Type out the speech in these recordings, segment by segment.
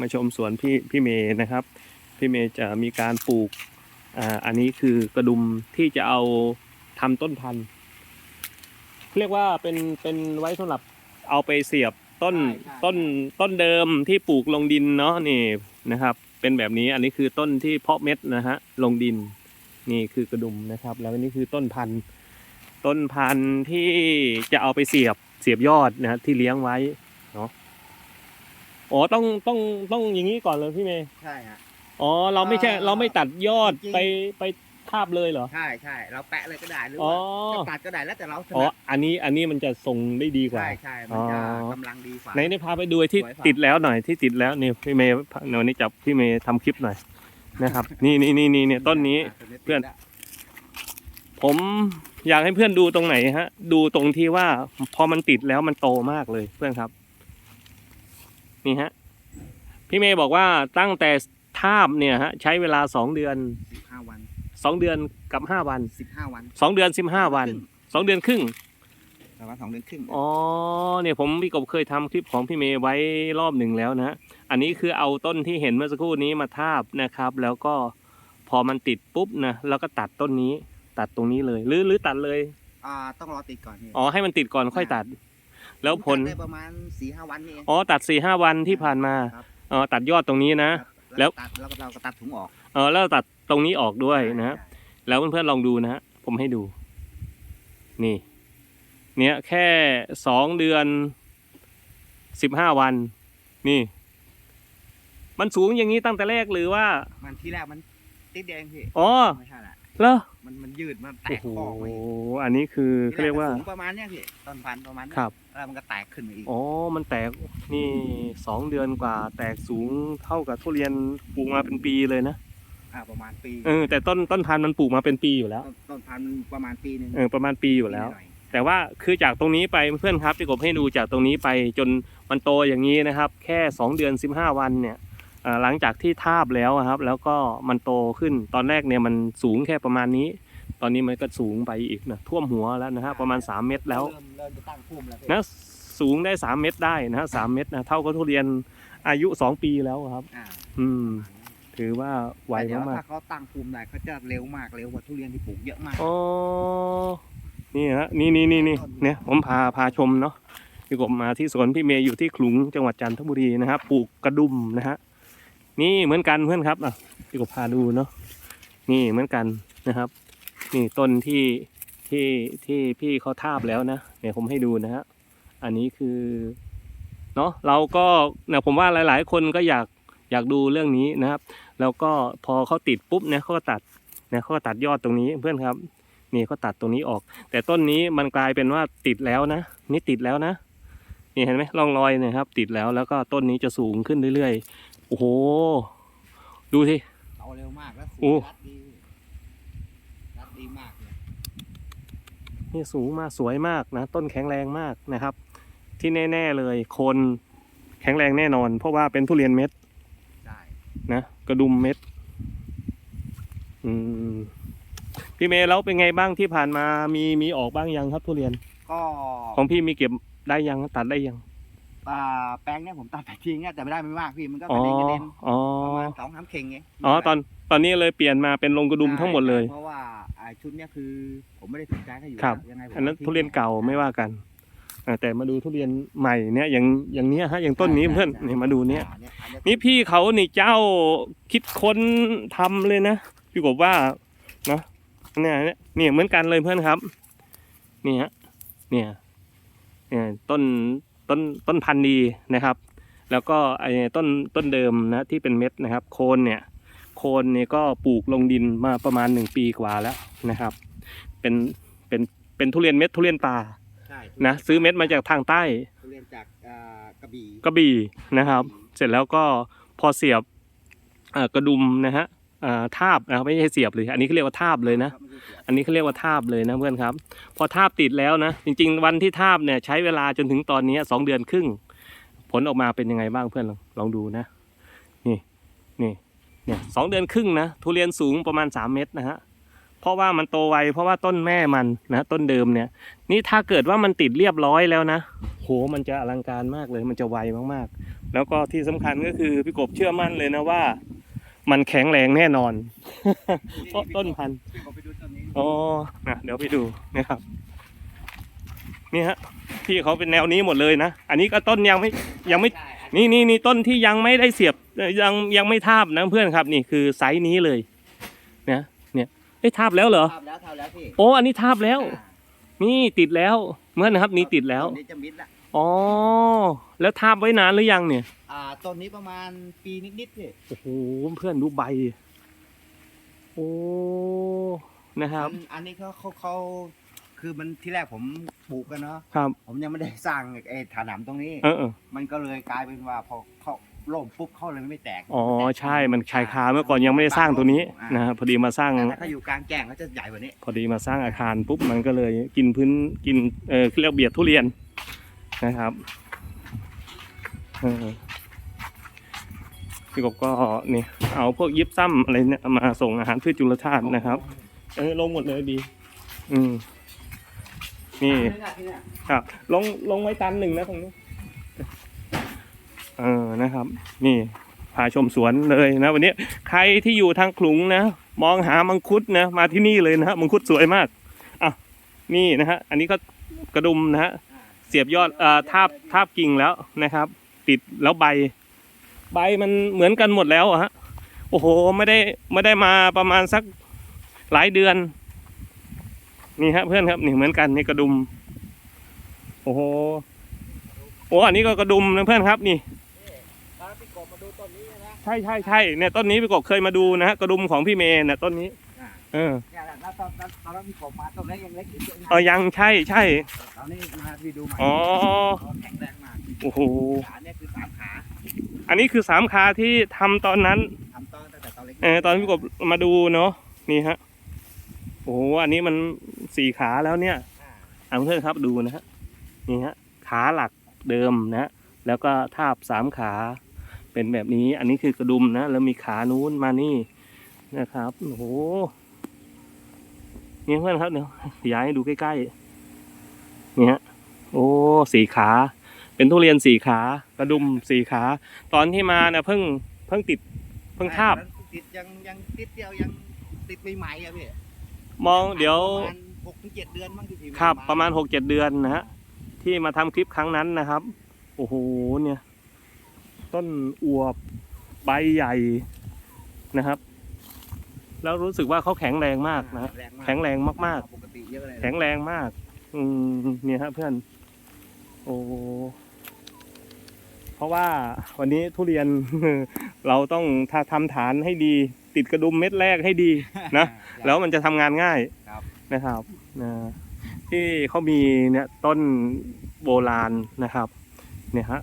มาชมสวนพี่พี่เมย์นะครับ พี่เมย์จะมีการปลูกอ่าอันนี้คือกระดุมที่จะเอาทำต้นพันธุ์เรียกว่าเป็นเป็นไว้สำหรับเอาไปเสียบต้นใช่ใช่ต้นต้นเดิมที่ปลูกลงดินเนาะนี่นะครับ เป็นแบบนี้อันนี้คือต้นที่เพาะเม็ดนะฮะลงดินนี่คือกระดุมนะครับ แล้วอันนี้คือต้นพันธุ์ต้นพันธุ์ที่จะเอาไปเสียบเสียบยอดนะฮะที่เลี้ยงไว้เนาะ อ๋อต้องต้องต้องอย่างนี้ก่อนเลยพี่เมย์ใช่ฮะ อ๋อเราไม่ใช่เอ่อเราไม่ตัดยอดจริงๆไปไปทาบเลยเหรอ ใช่ใช่เราแปะเลยก็ได้หรืออ๋อ ว่าจะตัดก็ได้แล้วแต่เราถอ๋อนัดอันนี้อันนี้มันจะทรงได้ดีกว่า ใช่ใช่มันจะอ๋อ กำลังดีกว่า ไหนนี่พาไปดูไอ้ที่สวยกว่าติดแล้วหน่อยที่ติดแล้วนี่พี่เมย์เดี๋ยววันนี้จับพี่เมย์ทำคลิปหน่อยนะครับ นี่นี่นี่นี่เนี่ยต้นนี้าเพื่อนผมอยากให้เพื่อนดูตรงไหนฮะ ดูตรงที่ว่าพอมันติดแล้วมันโตมากเลยเพื่อนครับ นี่ฮะ พี่เมย์บอกว่าตั้งแต่ทาบเนี่ยฮะใช้เวลาสองเดือนสิบห้าวันสองเดือนกับห้าวันสิบห้าวันสองเดือนสิบห้าวันสองเดือนครึ่งประมาณสองเดือนครึ่งอ๋อเนี่ยผมพี่กบเคยทำคลิปของพี่เมย์ไว้รอบหนึ่งแล้วนะฮะอันนี้คือเอาต้นที่เห็นเมื่อสักครู่นี้มาทาบนะครับ แล้วก็พอมันติดปุ๊บนะแล้วก็ตัดต้นนี้ ตัดตรงนี้เลย หรือหรือตัดเลยอ่าต้องรอติดก่อนนี่อ๋อให้มันติดก่อนค่อยตัด แล้วผลผมตัดได้ประมาณสี่ห้าวันนี่เองอ๋อตัดสี่ห้าวันที่ผ่านมาครับอ๋อตัดยอดตรงนี้นะ ครับแล้ว ตัดแล้วก็เราก็ตัดถุงออกเออแล้วตัดตรงนี้ออกด้วยนะฮะใช่แล้วเพื่อนๆลองดูนะฮะผมให้ดู นี่ เนี่ยแค่สองเดือนสิบห้าวัน นี่ มันสูงอย่างนี้ตั้งแต่แรกหรือว่ามันที่แรกมันติดแดงพี่อ๋อไม่ใช่ละ เหรอมันมันยืดมันแตโอ้กโหข้อมาอีกอันนี้คือเขาเรียกว่า ที่แสูงประมาณเนี้ยพี่ต้นพันธุ์ประมาณเนี้ยครับ แล้วมันก็แตกขึ้นมาอีกอ๋อ มันแตกนี่สองเดือนกว่า แตกสูงเท่ากับทุเรียนปลูกมาเป็นปีเลยนะอ่าประมาณปีเออ แต่ต้นต้นพันธุ์มันปลูกมาเป็นปีอยู่แล้ว ต้นต้นพันธุ์ประมาณปีหนึ่งเออ ประมาณปีอยู่แล้วหน่อยแต่ว่าคือจากตรงนี้ไปเพื่อนครับที่ผมให้ดูจากตรงนี้ไปจนมันโตอย่างนี้นะครับ แค่ 2 เดือน 15 วันเนี่ยเอ่อ หลังจากที่ทาบแล้วอะครับ แล้วก็มันโตขึ้นตอนแรกเนี่ยมันสูงแค่ประมาณนี้ ตอนนี้มันก็สูงไปอีกนะท่วมหัวแล้วนะฮะประมาณ 3 เมตรแล้วเริ่มเริ่มจะตั้งพุ่มแล้วพี่นะสูงได้ 3 เมตรได้นะฮะสามเมตรนะเท่ากับทุเรียนอายุ 2 ปีแล้วครับอ่าอืม ถือว่าไวแต่เดี๋ยวมากถ้าเขาตั้งพุ่มได้เขาจะเร็วมากเร็วกว่าทุเรียนที่ปลูกเยอะมากๆอ๋อนี่ฮะนี่นี่นี่นี่เนี่ยผมพาพาชมเนาะพี่กบมาที่สวนพี่เมย์อยู่ที่ขลุงจังหวัดจันทบุรีนะครับปลูกกระดุมนะฮะ นี่เหมือนกันเพื่อนครับอะพี่กบพาดูเนาะนี่เหมือนกันนะครับ นี่ต้นที่ที่ที่พี่เขาทาบแล้วนะเนี่ยผมให้ดูนะฮะอันนี้คือเนาะเราก็เนะผมว่าหลาย ๆ คนก็อยากอยากดูเรื่องนี้นะครับ แล้วก็พอเขาติดปุ๊บเนี่ยเขาก็ตัดเนี่ยเขาก็ตัดยอดตรงนี้เพื่อนครับ นี่เขาตัดตรงนี้ออก แต่ต้นนี้มันกลายเป็นว่าติดแล้วนะ นี่ติดแล้วนะนี่เห็นไหมร่องรอยนะครับ ติดแล้วแล้วก็ต้นนี้จะสูงขึ้นเรื่อย โอ้โห ดูสิโตเร็วมากแล้วสูโอ้งรัดดีรัดดีมากเลยนี่สูงมากสวยมากนะ ต้นแข็งแรงมากนะครับ ที่แน่ ๆเลยโคนแข็งแรงแน่นอน เพราะว่าเป็นทุเรียนเม็ดได้นะกระดุมเม็ด อืมพี่เมย์แล้วเป็นไงบ้างที่ผ่านมามีมีออกบ้างยังครับทุเรียนก็ของพี่มีเก็บได้ยังตัดได้ยัง อ่าแปลงเนี่ยผมตัดไปทิ้งอะแต่ไม่ได้ไม่มากพี่มันก็กอ๋ระอเด็นกระเด็นอ๋อประมาณสองสามเข่งเองอ๋อตอนตอนนี้เลยเปลี่ยนมาเป็นลงกระดุมทั้งหมดเลย เพราะว่าไอ้ชุดเนี้ยคือผมไม่ได้สนใจถ้าอยู่ครับ ยังไงผมอันนั้นทิ้งทุเรียนเก่าไม่ว่ากันอ่าแต่มาดูทุเรียนใหม่เนี่ยอย่างอย่างเนี้ยฮะอย่างต้นนี้เพื่อนนี่มาดูเนี้ยอ่าเนี่ยอันเนี้ยนี่พี่เขานี่เจ้าคิดค้นทำเลยนะ พี่กบว่าเนาะเนี่ยเนี่ยเนี่ยเหมือนกันเลยเพื่อนครับ นี่ฮะเนี่ยเนี่ยต้น ต้นต้นพันธุ์ดีนะครับ แล้วก็ไอ้ต้นต้นเดิมนะที่เป็นเม็ดนะครับ โคนเนี่ยโคนเนี่ยก็ปลูกลงดินมาประมาณหนึ่งปีกว่าแล้วนะครับ เป็นเป็นเป็นทุเรียนเม็ดทุเรียนป่าใช่นะซื้อเม็ดมาจากทางใต้ทุเรียนจากอ่ากระบี่กระบี่นะครับ เสร็จแล้วก็พอเสียบเอ่อกระดุมนะฮะอ่า ทาบนะครับไม่ใช่เสียบเลย อันนี้เขาเรียกว่าทาบเลยนะ อันนี้เขาเรียกว่าทาบเลยนะเพื่อนครับ พอทาบติดแล้วนะ จริง ๆ วันที่ทาบเนี่ยใช้เวลาจนถึงตอนนี้สองเดือนครึ่ง ผลออกมาเป็นยังไงบ้างเพื่อนลองลองดูนะ นี่นี่เนี่ยสองเดือนครึ่งนะทุเรียนสูงประมาณสามเมตรนะฮะเพราะว่ามันโตไวเพราะว่าต้นแม่มันนะต้นเดิมเนี่ย นี่ถ้าเกิดว่ามันติดเรียบร้อยแล้วนะโหมันจะอลังการมากเลยมันจะไวมากๆ แล้วก็ที่สำคัญก็คือพี่กบเชื่อมั่นเลยนะว่า มันแข็งแรงแน่นอน เพราะต้นพันธุ์พี่ผมไปดูต้นนี้อ๋อนะเดี๋ยวไปดูนะครับ นี่ฮะพี่เขาเป็นแนวนี้หมดเลยนะ อันนี้ก็ต้นยังไม่ยังไม่ได้อันนี่นี่นี่ต้นที่ยังไม่ได้เสียบเอ่อยังยังไม่ทาบนะเพื่อนครับ นี่คือไซส์นี้เลยนะเนี่ยเอ้ยทาบแล้วเหรอทำแล้วทำแล้วพี่โอ้อันนี้ทาบแล้วอ่านี่ติดแล้วเมื่อนนะครับ นี่ติดแล้วต้นนี้จะมิดละ อ๋อ แล้วทาบไว้นานหรือยังเนี่ย อ่าต้นนี้ประมาณปีนิดๆพี่โอ้โห เพื่อนดูใบ โอ้ นะครับ อันอันนี้เขาเขาเขาคือมันที่แรกผมปลูกกันเนาะ ครับ ผมยังไม่ได้สร้างไอ้ถนำตรงนี้ เออเออมันก็เลยกลายเป็นว่าพอเขาล่มปุ๊บเขาเลยไม่แตกอ๋อ ใช่ มันชายคาเมื่อก่อนยังไม่ได้สร้างตัวนี้นะครับพอดีมาสร้าง แต่ถ้าเขาอยู่กลางแจ้งเขาจะใหญ่กว่านี้ พอดีมาสร้างอาคารปุ๊บมันก็เลยกินพื้นกิน เออเรียกเบียดทุเรียน นะครับเออพี่กบก็นี่เอาพวกยิบซ้ำอะไรเนี่ยมาส่งอาหารพืชจุลธาตุนะครับ เออลงหมดเลยดี อืม นี่นี่นะที่เนี่ยครับ ลงลงไว้ตันหนึ่งนะตรงนี้ เออนะครับ นี่พาชมสวนเลยนะ วันนี้ใครที่อยู่ทางขลุงนะมองหามังคุดนะมาที่นี่เลยนะฮะมังคุดสวยมากอะนี่นะฮะอันนี้ก็กระดุมนะฮะ เสียบยอดเอ่อทาบทาบกิ่งแล้วนะครับ ติดแล้วใบ ใบมันเหมือนกันหมดแล้วอะฮะโอ้โหไม่ได้ไม่ได้มาประมาณสักหลายเดือน นี่ฮะเพื่อนครับนี่เหมือนกันนี่กระดุม โอ้โหโอ้อันนี้ก็กระดุมนะเพื่อนครับนี่ใช่ใช่ใช่เนี่ยต้นนี้พี่กบเคยมาดูนะฮะกระดุมของพี่เมย์เนี่ยต้นนี้ เออเนี่ยแล้วตอนตอนตอนนั้นพี่กบมาต้นเล็กยังเล็กอยู่เลยนะเออยังใช่ใช่ ตอนนี้มาพี่ดูใหม่อ๋อเขาแข็งแรงมากโอ้โห ขาเนี่ยคือสามขาอันนี้คือสามคาที่ทำตอนนั้น ทำตอนตั้งแต่ตอนเล็กเออตอนพี่กบมาดูเนาะนี่ฮะโอ้โหอันนี้มันสี่ขาแล้วเนี่ยอ่าเอาเพื่อนครับดูนะฮะนี่ฮะขาหลักเดิมนะแล้วก็ทาบสามขาเป็นแบบนี้ อันนี้คือกระดุมนะแล้วมีขานู้นมานี่นะครับโอ้โห นี่เพื่อนครับเดี๋ยวขยายให้ดูใกล้ๆนี่ฮะโอ้สี่ขา เป็นทุเรียนสี่ขากระดุมสี่ขา ตอนที่มาเนี่ยเพิ่งเพิ่งติดเพิ่งทาบติดยังยังติดเดียวยังติดใหม่ๆอะพี่มองเดี๋ยวประมาณหกถึงเจ็ดเดือนมั้งที่พี่ครับประมาณหกเจ็ดเดือนนะฮะที่มาทำคลิปครั้งนั้นนะครับ โอ้โหเนี่ย ต้นอวบใบใหญ่นะครับ แล้วรู้สึกว่าเขาแข็งแรงมากนะฮะแข็งแรงมากปกติเยอะเลยแข็งแรงมาก อืมเนี่ยฮะเพื่อน โอ้เพราะว่าวันนี้ทุเรียน เราต้องถ้าทำฐานให้ดี ติดกระดุมเม็ดแรกให้ดี นะ แล้วมันจะทำงานง่ายครับ นะครับนะที่เขามีเนี่ยต้นโบราณนะครับ เนี่ยฮะ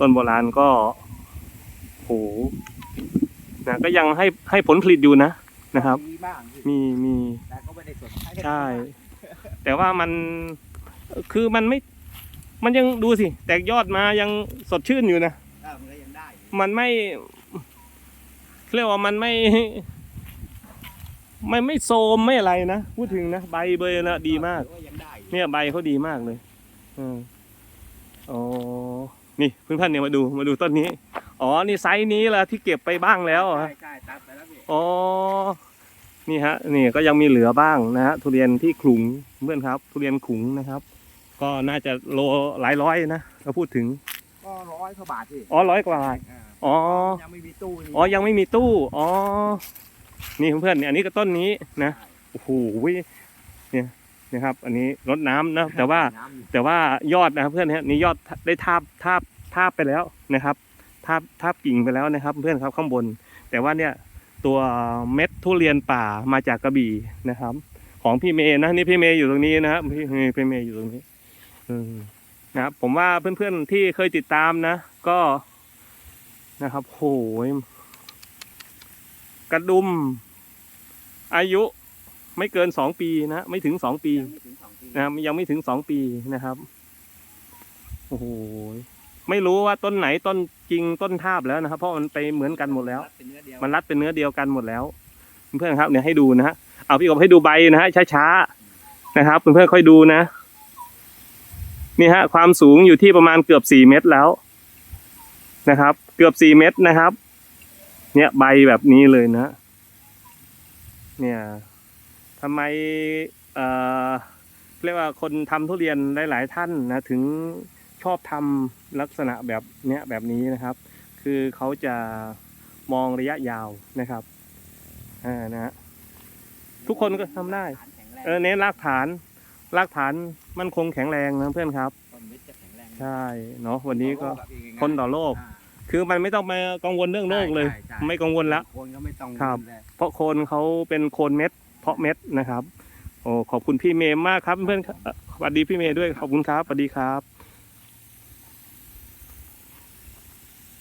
ต้นโบราณก็โหนะก็ยังให้ให้ผลผลิตอยู่นะ นะครับ มีบ้างพี่มีมี แต่ก็ไม่ได้สนใจใช่ แต่ว่ามันคือมันไม่ มันยังดูสิ แตกยอดมายังสดชื่นอยู่นะเออมันก็ยังได้อยู่มันไม่เรียกว่ามันไม่ มันไม่โซมไม่อะไรนะ พูดถึงนะ ใบเบยนะดีมาก ถือว่ายังได้อยู่เนี่ยใบเขาดีมากเลยเอออ๋อ นี่เพื่อนๆเนี่ยมาดูมาดูต้นนี้ อ๋อ นี่ไซส์นี้แหละที่เก็บไปบ้างแล้วเหรอใช่ใช่ตัดไปแล้วพี่อ๋อ นี่ฮะนี่ก็ยังมีเหลือบ้างนะฮะทุเรียนที่ขลุงเพื่อนครับ ทุเรียนขลุงนะครับ ก็น่าจะโลหลายร้อยนะถ้าพูดถึงก็ร้อยกว่าบาทพี่อ๋อร้อยกว่าบาทอ่าอ๋อยังไม่มีตู้นี่อ๋อยังไม่มีตู้อ๋อนี่เพื่อนๆเนี่ยอันนี้ก็ต้นนี้นะโอ้โหเนี่ยนะครับ อันนี้รดน้ำนะแต่ว่าน้ำอยู่แต่ว่ายอดนะครับเพื่อนฮะนี่ยอดได้ทาบทาบทาบไปแล้วนะครับทาบทาบกิ่งไปแล้วนะครับ เพื่อนครับข้างบน แต่ว่าเนี่ย ตัวเม็ดทุเรียนป่ามาจากกระบี่นะครับ ของพี่เมย์นะนี่พี่เมย์อยู่ตรงนี้นะครับพี่พี่เมย์อยู่ตรงนี้นะครับผมว่าเพื่อนๆที่เคยติดตามนะ ก็นะครับโหยกระดุม อายุไม่เกินสองปีนะไม่ถึงสองปียังไม่ถึงสองปีนะครับยังไม่ถึงสองปีนะครับโอ้โหไม่รู้ว่าต้นไหนต้น จริงต้นทาบแล้วนะครับ เพราะมันไปเหมือนกันหมดแล้วเป็นเนื้อเดียวมันรัดเป็นเนื้อเดียวกันหมดแล้ว เพื่อนๆครับเนี่ยให้ดูนะฮะเอาพี่กบให้ดูใบนะฮะช้าๆนะครับเพื่อนๆค่อยดูนะนี่ฮะความสูงอยู่ที่ประมาณเกือบสี่เมตรแล้วนะครับ เกือบสี่เม็ดนะครับ เนี่ยใบแบบนี้เลยนะ เนี่ยทำไมเอ่อเรียกว่าคนทำทุเรียนหลาย ๆ ท่านนะถึงช อบทำลักษณะแบบเนี้ยแบบนี้นะครับ คือเขาจะมองระยะยาวนะครับอ่านะฮะทุกคนก็ทำได้ เออเน้นรากฐานรากฐานมันคงแข็งแรงนะเพื่อนครับต้นเม็ดจะแข็งแรงใช่เนาะวันนี้ก็ต่อโรคอะพี่ทนต่อโรคอ่าคือมันไม่ต้องมากังวลเรื่องโรคเลยใช่ใช่ไม่กังวลละคนก็ไม่ต้องครับดูแลเพราะโคนเขาเป็นโคนเม็ด เพาะเม็ดนะครับ โอ้ขอบคุณพี่เมย์มากครับเพื่อนๆเอ่อสวัสดีพี่เมย์ด้วยขอบคุณครับสวัสดีครับ